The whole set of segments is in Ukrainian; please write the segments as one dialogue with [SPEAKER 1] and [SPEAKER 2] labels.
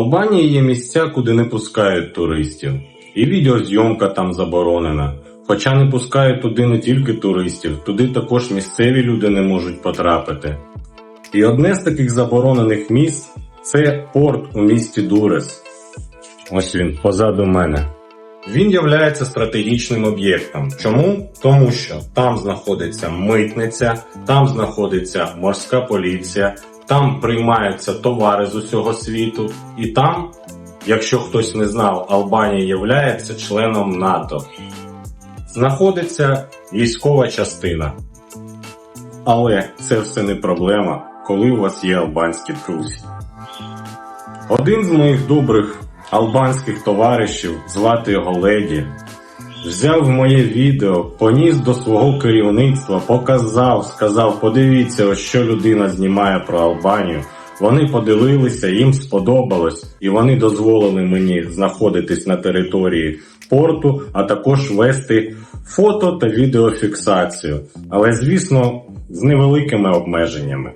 [SPEAKER 1] Албанії є місця, куди не пускають туристів, і відеозйомка там заборонена. Хоча не пускають туди не тільки туристів, туди також місцеві люди не можуть потрапити. І одне з таких заборонених місць це порт у місті Дурес. Ось він позаду мене. Він являється стратегічним об'єктом. Чому? Тому що там знаходиться митниця, там знаходиться морська поліція, там приймаються товари з усього світу, і там, якщо хтось не знав, Албанія являється членом НАТО. Знаходиться військова частина. Але це все не проблема, коли у вас є албанські друзі. Один з моїх добрих албанських товаришів, звати його Леді, взяв моє відео, поніс до свого керівництва, показав, сказав: подивіться, що людина знімає про Албанію. Вони подивилися, їм сподобалось, і вони дозволили мені знаходитись на території порту, а також вести фото та відеофіксацію. Але, звісно, з невеликими обмеженнями.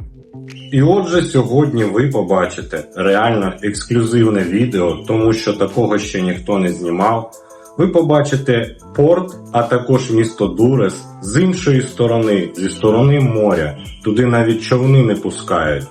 [SPEAKER 1] І отже, сьогодні ви побачите реально ексклюзивне відео, тому що такого ще ніхто не знімав. Ви побачите порт, а також місто Дурес з іншої сторони, зі сторони моря. Туди навіть човни не пускають.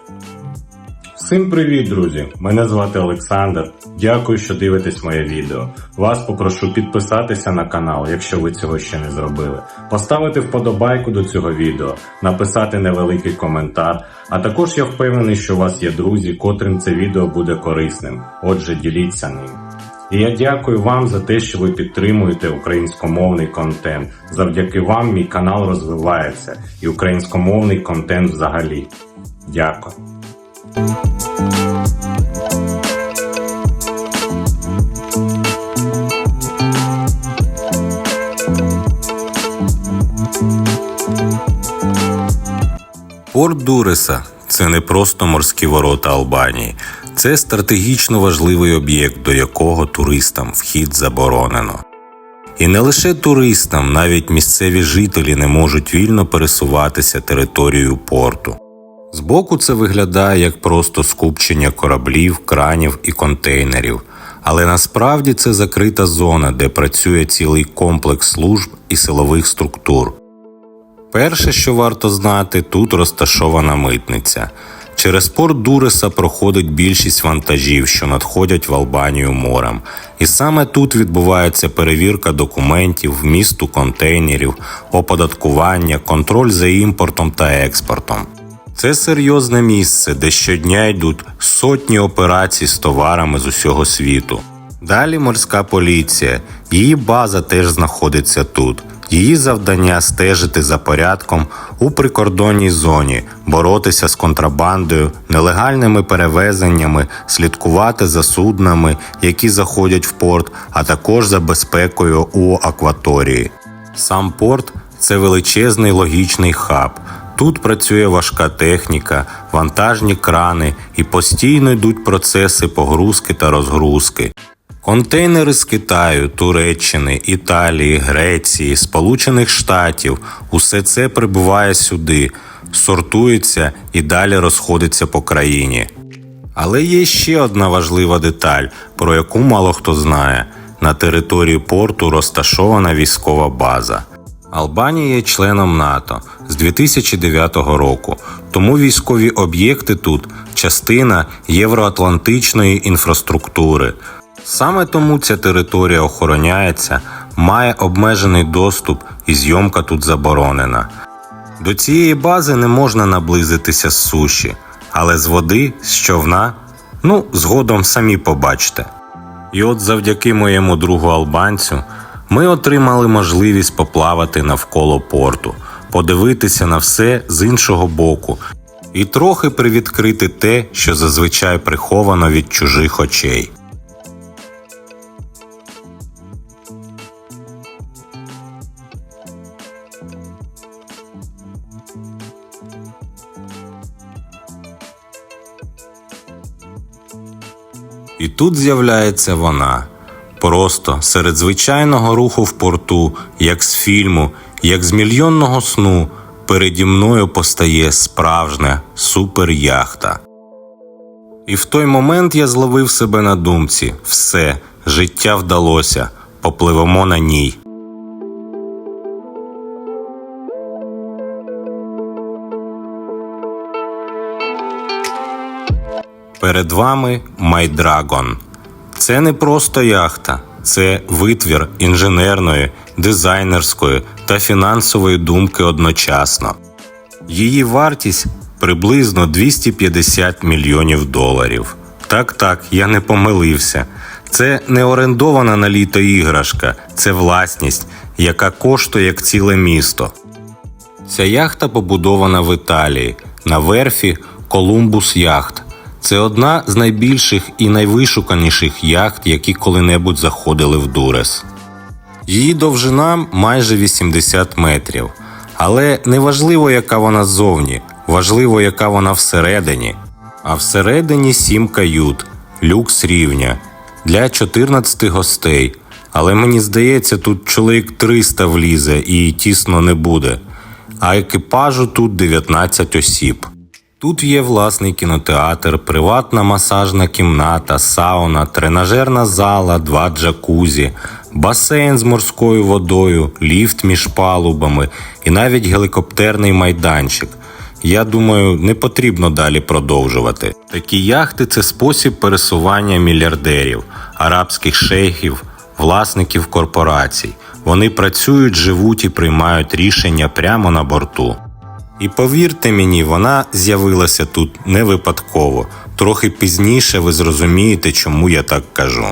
[SPEAKER 1] Всім привіт, друзі! Мене звати Олександр. Дякую, що дивитесь моє відео. Вас попрошу підписатися на канал, якщо ви цього ще не зробили, поставити вподобайку до цього відео, написати невеликий коментар. А також я впевнений, що у вас є друзі, котрим це відео буде корисним. Отже, діліться ним. І я дякую вам за те, що ви підтримуєте українськомовний контент. Завдяки вам мій канал розвивається і українськомовний контент взагалі. Дякую.
[SPEAKER 2] Порт Дуреса це не просто морські ворота Албанії, це стратегічно важливий об'єкт, до якого туристам вхід заборонено. І не лише туристам, навіть місцеві жителі не можуть вільно пересуватися територією порту. Збоку це виглядає як просто скупчення кораблів, кранів і контейнерів, але насправді це закрита зона, де працює цілий комплекс служб і силових структур. Перше, що варто знати, тут розташована митниця. Через порт Дуреса проходить більшість вантажів, що надходять в Албанію морем. І саме тут відбувається перевірка документів, вмісту контейнерів, оподаткування, контроль за імпортом та експортом. Це серйозне місце, де щодня йдуть сотні операцій з товарами з усього світу. Далі морська поліція. Її база теж знаходиться тут. Її завдання стежити за порядком у прикордонній зоні, боротися з контрабандою, нелегальними перевезеннями, слідкувати за суднами, які заходять в порт, а також за безпекою у акваторії. Сам порт це величезний логічний хаб. Тут працює важка техніка, вантажні крани і постійно йдуть процеси погрузки та розгрузки. Контейнери з Китаю, Туреччини, Італії, Греції, Сполучених Штатів усе це прибуває сюди, сортується і далі розходиться по країні. Але є ще одна важлива деталь, про яку мало хто знає: на території порту розташована військова база. Албанія є членом НАТО з 2009 року, тому військові об'єкти тут частина євроатлантичної інфраструктури. Саме тому ця територія охороняється, має обмежений доступ і зйомка тут заборонена. До цієї бази не можна наблизитися з суші, але з води, з човна, ну, згодом самі побачите. І от завдяки моєму другу албанцю ми отримали можливість поплавати навколо порту, подивитися на все з іншого боку і трохи привідкрити те, що зазвичай приховано від чужих очей. І тут з'являється вона. Просто серед звичайного руху в порту, як з фільму, як з мільйонного сну, переді мною постає справжня суперяхта. І в той момент я зловив себе на думці: все, життя вдалося, попливемо на ній. Перед вами Майдрагон. Це не просто яхта, це витвір інженерної, дизайнерської та фінансової думки одночасно. Її вартість приблизно 250 мільйонів доларів. Так, так, я не помилився. Це не орендована на літо іграшка, це власність, яка коштує як ціле місто. Ця яхта побудована в Італії на верфі Колумбус Яхт. Це одна з найбільших і найвишуканіших яхт, які коли-небудь заходили в Дурес. Її довжина майже 80 метрів. Але не важливо, яка вона ззовні, важливо, яка вона всередині. А всередині сім кают, люкс рівня для 14 гостей. Але мені здається, тут чоловік 300 влізе і тісно не буде. А екіпажу тут 19 осіб. Тут є власний кінотеатр, приватна масажна кімната, сауна, тренажерна зала, два джакузі, басейн з морською водою, ліфт між палубами і навіть гелікоптерний майданчик. Я думаю, не потрібно далі продовжувати. Такі яхти це спосіб пересування мільярдерів, арабських шейхів, власників корпорацій. Вони працюють, живуть і приймають рішення прямо на борту. І повірте мені, вона з'явилася тут не випадково. Трохи пізніше ви зрозумієте, чому я так кажу.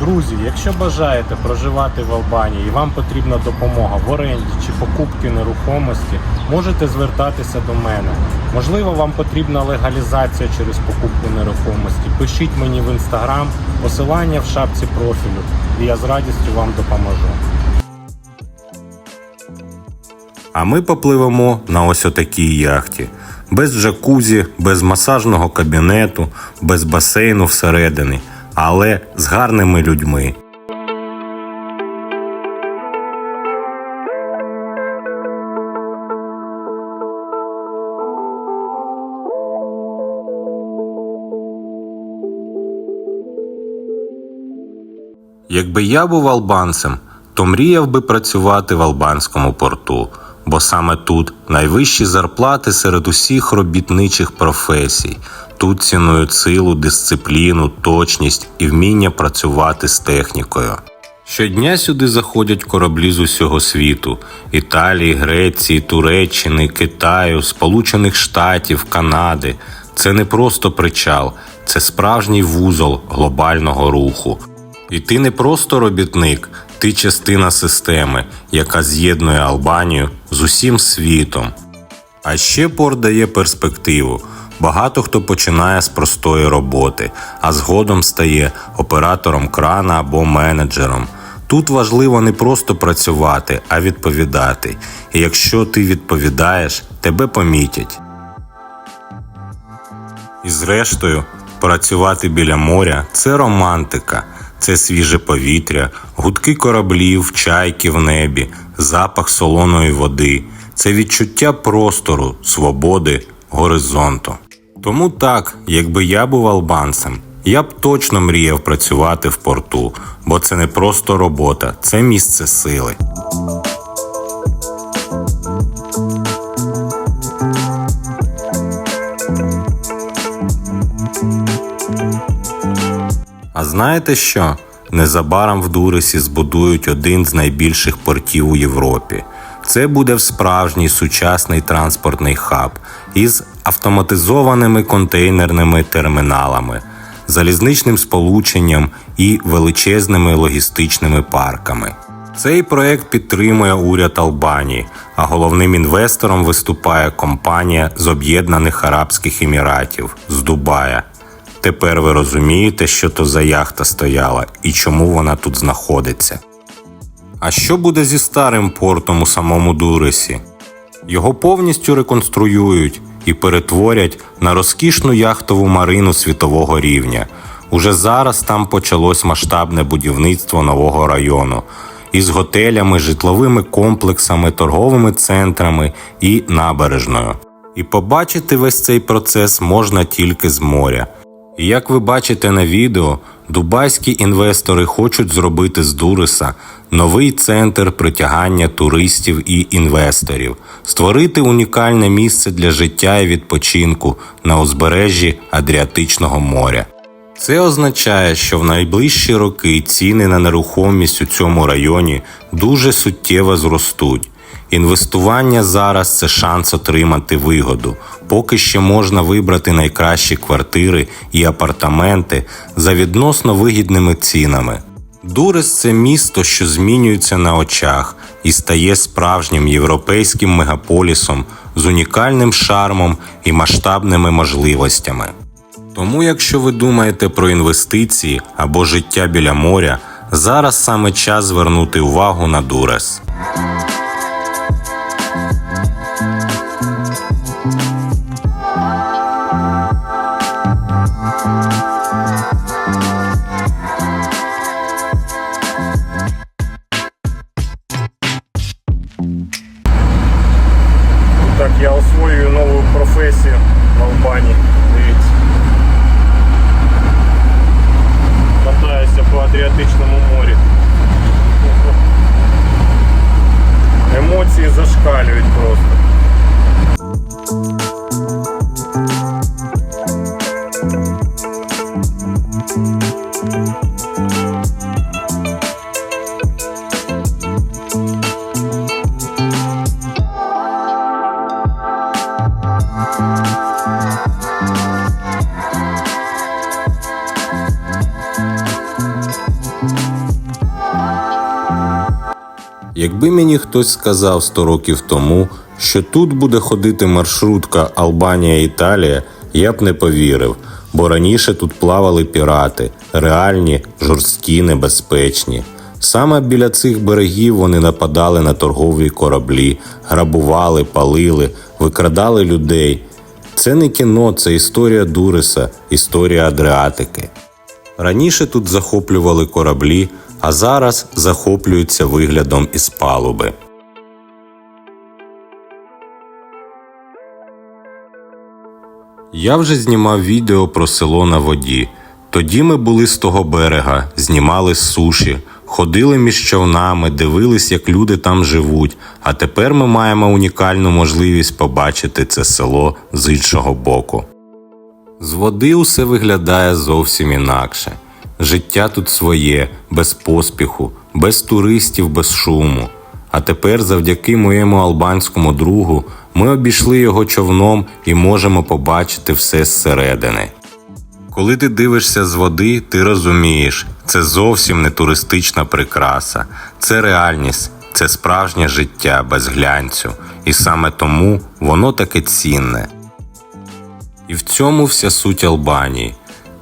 [SPEAKER 1] Друзі, якщо бажаєте проживати в Албанії і вам потрібна допомога в оренді чи покупці нерухомості, можете звертатися до мене. Можливо, вам потрібна легалізація через покупку нерухомості. Пишіть мені в інстаграм, посилання в шапці профілю, і я з радістю вам допоможу.
[SPEAKER 2] А ми попливемо на ось отакій яхті. Без джакузі, без масажного кабінету, без басейну всередині, але з гарними людьми. Якби я був албанцем, то мріяв би працювати в албанському порту, бо саме тут найвищі зарплати серед усіх робітничих професій. Тут цінують силу, дисципліну, точність і вміння працювати з технікою. Щодня сюди заходять кораблі з усього світу: Італії, Греції, Туреччини, Китаю, Сполучених Штатів, Канади. Це не просто причал, це справжній вузол глобального руху. І ти не просто робітник, ти частина системи, яка з'єднує Албанію з усім світом. А ще порт дає перспективу. Багато хто починає з простої роботи, а згодом стає оператором крана або менеджером. Тут важливо не просто працювати, а відповідати. І якщо ти відповідаєш, тебе помітять. І зрештою, працювати біля моря це романтика, це свіже повітря, гудки кораблів, чайки в небі, запах солоної води, це відчуття простору, свободи, горизонту. Тому так, якби я був албанцем, я б точно мріяв працювати в порту, бо це не просто робота, це місце сили. А знаєте що? Незабаром в Дуресі збудують один з найбільших портів у Європі. Це буде справжній сучасний транспортний хаб із автоматизованими контейнерними терміналами, залізничним сполученням і величезними логістичними парками. Цей проект підтримує уряд Албанії, а головним інвестором виступає компанія з Об'єднаних Арабських Еміратів з Дубая. Тепер ви розумієте, що то за яхта стояла і чому вона тут знаходиться. А що буде зі старим портом у самому Дуресі? Його повністю реконструюють і перетворять на розкішну яхтову марину світового рівня. Уже зараз там почалось масштабне будівництво нового району із готелями, житловими комплексами, торговими центрами і набережною. І побачити весь цей процес можна тільки з моря. Як ви бачите на відео, дубайські інвестори хочуть зробити з Дуриса новий центр притягання туристів і інвесторів, створити унікальне місце для життя і відпочинку на узбережжі Адріатичного моря. Це означає, що в найближчі роки ціни на нерухомість у цьому районі дуже суттєво зростуть. Інвестування зараз це шанс отримати вигоду. Поки ще можна вибрати найкращі квартири і апартаменти за відносно вигідними цінами. Дурес це місто, що змінюється на очах і стає справжнім європейським мегаполісом з унікальним шармом і масштабними можливостями. Тому, якщо ви думаєте про інвестиції або життя біля моря, зараз саме час звернути увагу на Дурес. Якби мені хтось сказав 100 років тому, що тут буде ходити маршрутка Албанія-Італія, я б не повірив, бо раніше тут плавали пірати, реальні, жорсткі, небезпечні. Саме біля цих берегів вони нападали на торгові кораблі, грабували, палили, викрадали людей. Це не кіно, це історія Дуреса, історія Адриатики. Раніше тут захоплювали кораблі, а зараз захоплюються виглядом із палуби. Я вже знімав відео про село на воді. Тоді ми були з того берега, знімали з суші, ходили між човнами, дивились, як люди там живуть. А тепер ми маємо унікальну можливість побачити це село з іншого боку. З води усе виглядає зовсім інакше. Життя тут своє, без поспіху, без туристів, без шуму. А тепер, завдяки моєму албанському другу, ми обійшли його човном і можемо побачити все зсередини. Коли ти дивишся з води, ти розумієш, це зовсім не туристична прикраса, це реальність, це справжнє життя без глянцю, і саме тому воно таке цінне. І в цьому вся суть Албанії.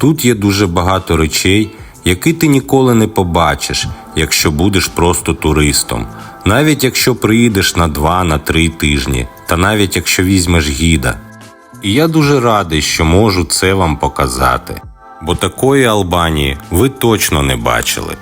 [SPEAKER 2] Тут є дуже багато речей, які ти ніколи не побачиш, якщо будеш просто туристом, навіть якщо приїдеш на два на три тижні, та навіть якщо візьмеш гіда. І я дуже радий, що можу це вам показати, бо такої Албанії ви точно не бачили.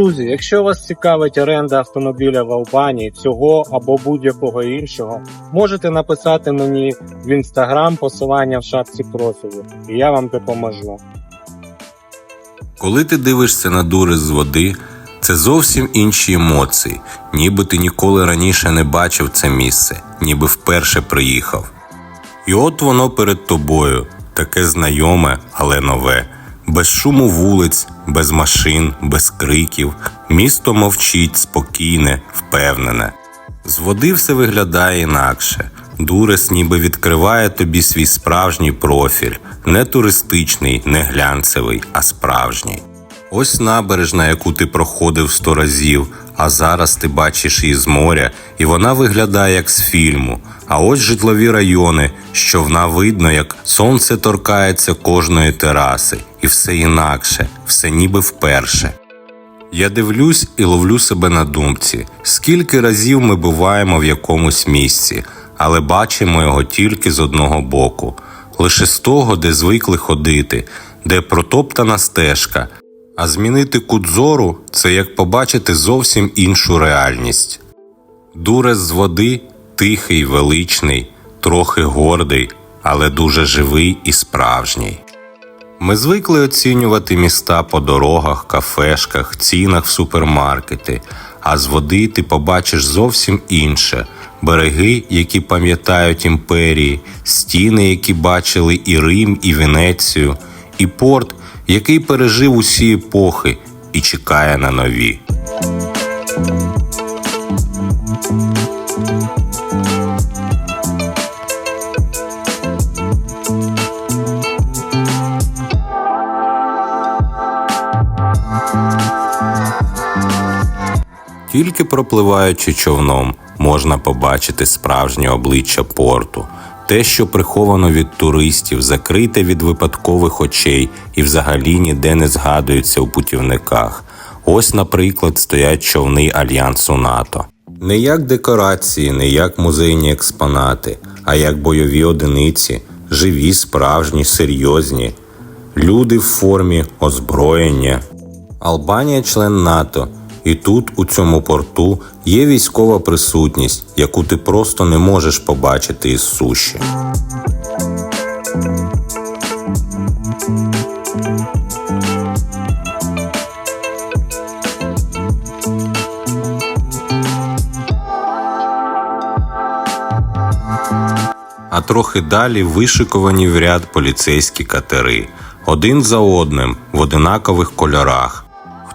[SPEAKER 3] Друзі, якщо вас цікавить оренда автомобіля в Албанії, цього або будь-якого іншого, можете написати мені в інстаграм посилання в шапці профілю, і я вам допоможу.
[SPEAKER 2] Коли ти дивишся на дури з води, це зовсім інші емоції, ніби ти ніколи раніше не бачив це місце, ніби вперше приїхав. І от воно перед тобою, таке знайоме, але нове, без шуму вулиць, без машин, без криків. Місто мовчить спокійне, впевнене. З води все виглядає інакше. Дурес ніби відкриває тобі свій справжній профіль, не туристичний, не глянцевий, а справжній. Ось набережна, яку ти проходив сто разів, а зараз ти бачиш її з моря, і вона виглядає як з фільму. А ось житлові райони, що вона видно, як сонце торкається кожної тераси, і все інакше, все ніби вперше. Я дивлюсь і ловлю себе на думці, скільки разів ми буваємо в якомусь місці, але бачимо його тільки з одного боку, лише з того, де звикли ходити, де протоптана стежка. А змінити кут зору – це як побачити зовсім іншу реальність. Дурес з води тихий, величний, трохи гордий, але дуже живий і справжній. Ми звикли оцінювати міста по дорогах, кафешках, цінах в супермаркети, а з води ти побачиш зовсім інше береги, які пам'ятають імперії, стіни, які бачили і Рим, і Венецію, і порт, який пережив усі епохи і чекає на нові. Тільки пропливаючи човном, можна побачити справжнє обличчя порту, те, що приховано від туристів, закрите від випадкових очей і взагалі ніде не згадується у путівниках. Ось, наприклад, стоять човни Альянсу НАТО. Не як декорації, не як музейні експонати, а як бойові одиниці, живі, справжні, серйозні. Люди в формі озброєння. Албанія член НАТО, і тут, у цьому порту, є військова присутність, яку ти просто не можеш побачити із суші. А трохи далі вишиковані в ряд поліцейські катери, один за одним в одинакових кольорах.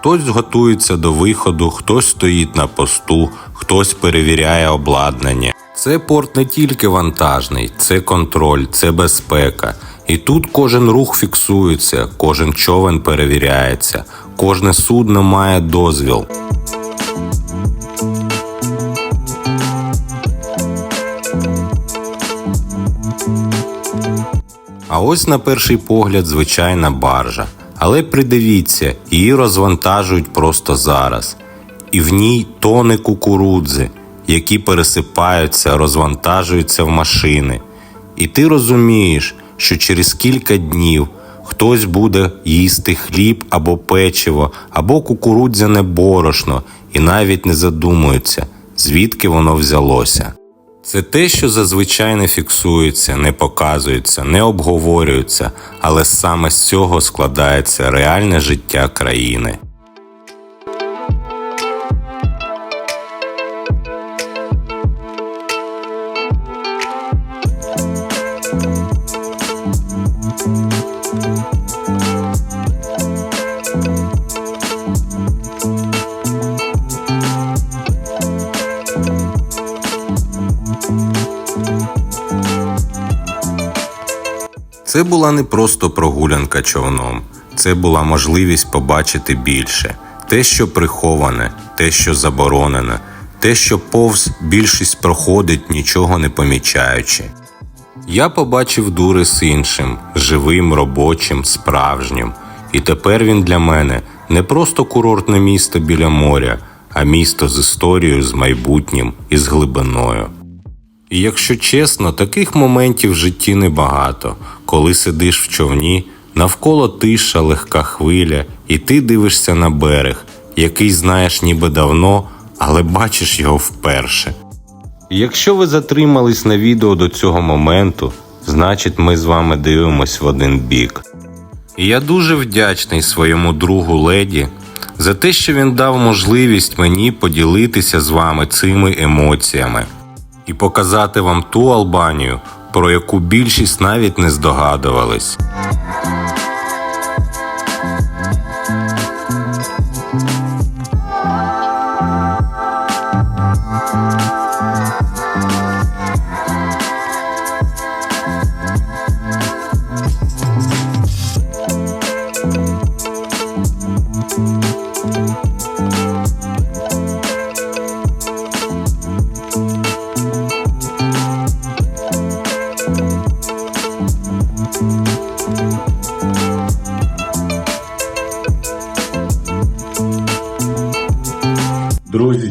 [SPEAKER 2] Хтось готується до виходу, хтось стоїть на посту, хтось перевіряє обладнання. Це порт не тільки вантажний, це контроль, це безпека. І тут кожен рух фіксується, кожен човен перевіряється, кожне судно має дозвіл. А ось на перший погляд звичайна баржа. Але придивіться, її розвантажують просто зараз. І в ній тони кукурудзи, які пересипаються, розвантажуються в машини. І ти розумієш, що через кілька днів хтось буде їсти хліб або печиво, або кукурудзяне борошно, і навіть не задумується, звідки воно взялося. Це те, що зазвичай не фіксується, не показується, не обговорюється, але саме з цього складається реальне життя країни. Була не просто прогулянка човном, це була можливість побачити більше, те, що приховане, те, що заборонене, те, що повз більшість проходить, нічого не помічаючи. Я побачив Дурис іншим, живим, робочим, справжнім. І тепер він для мене не просто курортне місто біля моря, а місто з історією, з майбутнім і з глибиною. І якщо чесно, таких моментів в житті небагато, коли сидиш в човні, навколо тиша, легка хвиля, і ти дивишся на берег, який знаєш ніби давно, але бачиш його вперше. Якщо ви затримались на відео до цього моменту, значить ми з вами дивимось в один бік. І я дуже вдячний своєму другу леді за те, що він дав можливість мені поділитися з вами цими емоціями і показати вам ту Албанію, про яку більшість навіть не здогадувались. Thank you.